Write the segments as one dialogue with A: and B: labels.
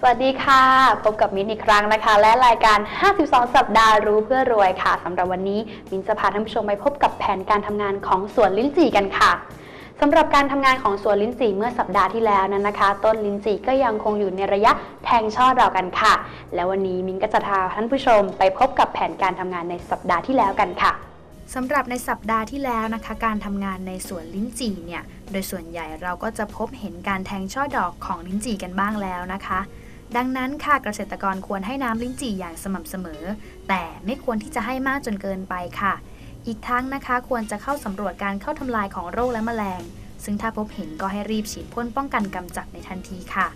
A: สวัสดีค่ะ พบกับมิ้นอีกครั้งนะคะ และรายการ 52 สัปดาห์รู้เพื่อรวยค่ะสำหรับวันนี้มิ้นจะพาท่านผู้ชมไปพบกับแผนการทำงานของสวนลิ้นจี่กันค่ะสำหรับการทำงานของสวนลิ้นจี่เมื่อสัปดาห์ที่แล้วนั้นนะคะ ต้นลิ้นจี่ก็ยังคงอยู่ในระยะแทงช่อดอกกันค่ะ แล้ววันนี้มิ้นก็จะพาท่านผู้ชมไปพบกับแผนการทำงานในสัปดาห์ที่แล้วกันค่ะ
B: สำหรับในสัปดาห์ที่แล้วนะคะ การทำงานในสวนลิ้นจี่เนี่ย โดยส่วนใหญ่เราก็จะพบเห็นการแทงช่อดอกของลิ้นจี่กันบ้างแล้วนะคะ ดังนั้นค่ะเกษตรกรควรให้น้ำลิ้นจี่อย่างสม่ำเสมอ แต่ไม่ควรที่จะให้มากจนเกินไปค่ะ อีกทั้งนะคะควรจะเข้าสำรวจการเข้าทำลายของโรคและแมลง ซึ่งถ้าพบเห็นก็ให้รีบฉีดพ่นป้องกันกำจัดในทันทีค่ะ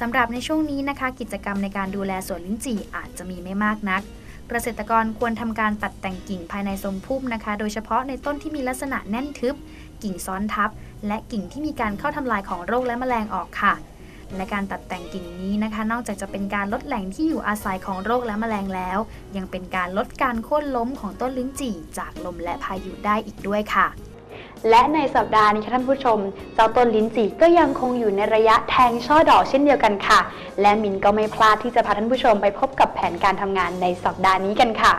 B: สำหรับในช่วงนี้นะคะ กิจกรรมในการดูแลสวนลิ้นจี่อาจจะมีไม่มากนัก เกษตรกรควรทำการตัดแต่งกิ่งภายในทรงพุ่มนะคะ โดยเฉพาะในต้นที่มีลักษณะแน่นทึบ กิ่งซ้อนทับ และกิ่งที่มีการเข้าทำลายของโรคและแมลงออกค่ะ และการตัดแต่งกิ่งนี้นะคะ นอกจากจะเป็นการลดแหล่งที่อยู่อาศัยของโรคและแมลงแล้ว ยังเป็นการลดการโค่นล้มของต้นลิ้นจี่ จากลมและพายุได้อีกด้วยค่ะ
A: และในสัปดาห์นี้ค่ะท่านผู้ชม เจ้าต้นลิ้นจี่ก็ยังคงอยู่ในระยะแทงช่อดอกเช่นเดียวกันค่ะ และมินก็ไม่พลาดที่จะพาท่านผู้ชมไปพบกับแผนการทำงานในสัปดาห์นี้กันค่ะ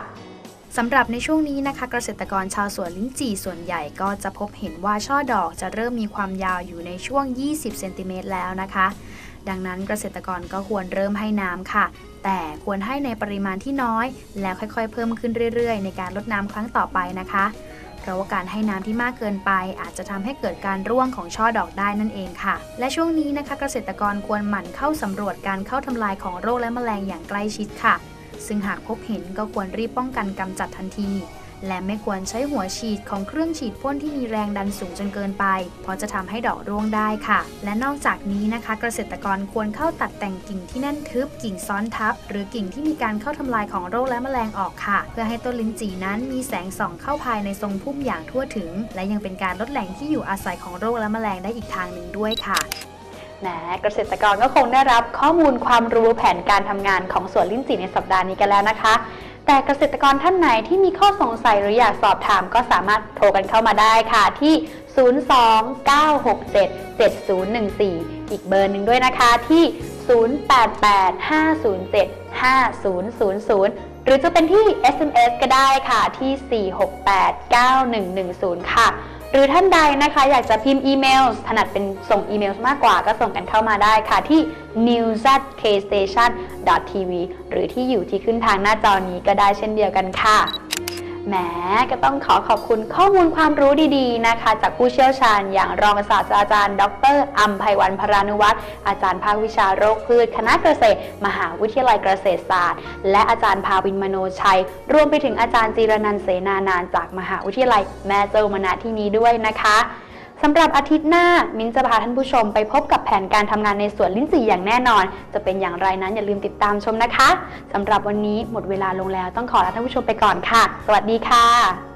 B: สำหรับในช่วงนี้นะคะเกษตรกรชาวสวนลิ้นจี่ส่วนใหญ่ก็จะพบเห็นว่าช่อดอกจะเริ่มมีความยาวอยู่ในช่วง 20 เซนติเมตรแล้วนะคะ ดังนั้นเกษตรกรก็ควรเริ่มให้น้ำค่ะ แต่ควรให้ในปริมาณที่น้อย แล้วค่อยๆ เพิ่มขึ้นเรื่อยๆ ในการลดน้ำครั้งต่อไปนะคะ เพราะว่าการให้น้ำที่มากเกินไป อาจจะทำให้เกิดการร่วงของช่อดอกได้นั่นเองค่ะ และช่วงนี้นะคะเกษตรกรควรหมั่นเข้าสำรวจการเข้าทำลายของโรคและแมลงอย่างใกล้ชิดค่ะ ซึ่งหากพบเห็นก็ควรรีบป้องกันกำจัดทันที และไม่ควรใช้หัวฉีดของเครื่องฉีดพ่นที่มีแรงดันสูงจนเกินไป เพราะจะทำให้ดอกร่วงได้ค่ะ และนอกจากนี้นะคะ เกษตรกรควรเข้าตัดแต่งกิ่งที่แน่นทึบ กิ่งซ้อนทับ หรือกิ่งที่มีการเข้าทำลายของโรคและแมลงออกค่ะ เพื่อให้ต้นลิ้นจี่นั้นมีแสงส่องเข้าภายในทรงพุ่มอย่างทั่วถึง และยังเป็นการลดแหล่งที่อยู่อาศัยของโรคและแมลงได้อีกทางหนึ่งด้วยค่ะ
A: แหมเกษตรกรก็คงได้รับข้อมูลความรู้แผนการทำงานของสวนลิ้นจี่ในสัปดาห์นี้กันแล้วนะคะ แต่เกษตรกรท่านไหนที่มีข้อสงสัยหรืออยากสอบถามก็สามารถโทรกันเข้ามาได้ค่ะที่ 029677014 อีกเบอร์หนึ่งด้วยนะคะที่ 0885075000 หรือจะเป็นที่ SMS ก็ได้ค่ะที่ 4689110 ค่ะ หรือท่านใดนะคะ อยากจะพิมพ์อีเมลถนัดเป็นส่งอีเมลมากกว่าก็ส่งกันเข้ามาได้ค่ะที่ news@kstation.tv หรือที่อยู่ที่ขึ้นทางหน้าจอนี้ก็ได้เช่นเดียวกันค่ะ แหมก็ต้องขอขอบคุณข้อมูลความรู้ดีๆนะคะ จากผู้เชี่ยวชาญอย่างรองศาสตราจารย์ ดรอัมภัยวันพรานุวัฒน์อาจารย์ภาควิชาโรคพืช คณะเกษตร มหาวิทยาลัยเกษตรศาสตร์ และอาจารย์ภาวินมโนชัย รวมไปถึงอาจารย์จีรนันเสนานานจากมหาวิทยาลัยแม่โจ้มณที่นี้ด้วยนะคะ สำหรับอาทิตย์หน้ามิ้นจะพาท่านผู้ชมไปพบกับแผนการทำงานในสวนลิ้นจี่อย่างแน่นอน จะเป็นอย่างไรนั้นอย่าลืมติดตามชมนะคะสำหรับวันนี้หมดเวลาลงแล้วต้องขอลาท่านผู้ชมไปก่อนค่ะ สวัสดีค่ะ